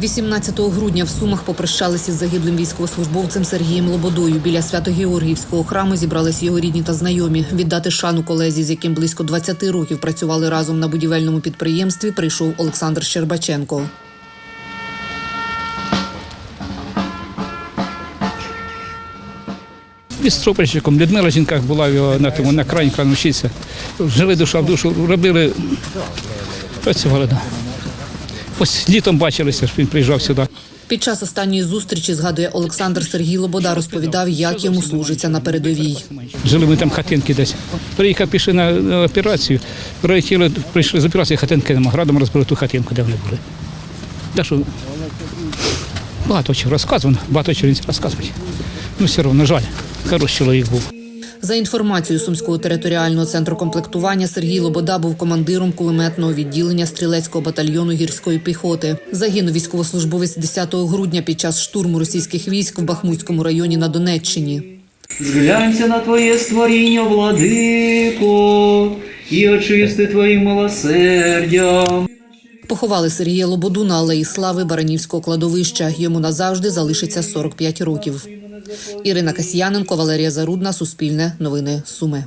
18 грудня в Сумах попрощалися з загиблим військовослужбовцем Сергієм Лободою. Біля Свято-Георгіївського храму зібрались його рідні та знайомі. Віддати шану колезі, з яким близько 20 років працювали разом на будівельному підприємстві. Прийшов Олександр Щербаченко. Із стропольщиком Людмила жінка була його на тому на крані кранучиця. Жили душа в душу, робили, працювали. Да. Ось літом бачилися, що він приїжджав сюди. Під час останньої зустрічі згадує Олександр Сергій Лобода, розповідав, як йому служиться на передовій. Жили ми там хатинки десь. Приїхав, пішли на, операцію, прилетіли, прийшли з операції, хатинки нема. Градом розбили ту хатинку, де вони були. Так що багато чого розказувано, багато чого він розказує. Ну, все одно, жаль, хороший чоловік був. За інформацією Сумського територіального центру комплектування, Сергій Лобода був командиром кулеметного відділення стрілецького батальйону гірської піхоти. Загинув військовослужбовець 10 грудня під час штурму російських військ в Бахмутському районі на Донеччині. Зглянься на Твоє створіння, владико, і очисти Твоїм милосердям. Поховали Сергія Лободу на алеї Слави Баранівського кладовища. Йому назавжди залишиться 45 років. Ірина Касьяненко, Валерія Зарудна, Суспільне, Новини Суми.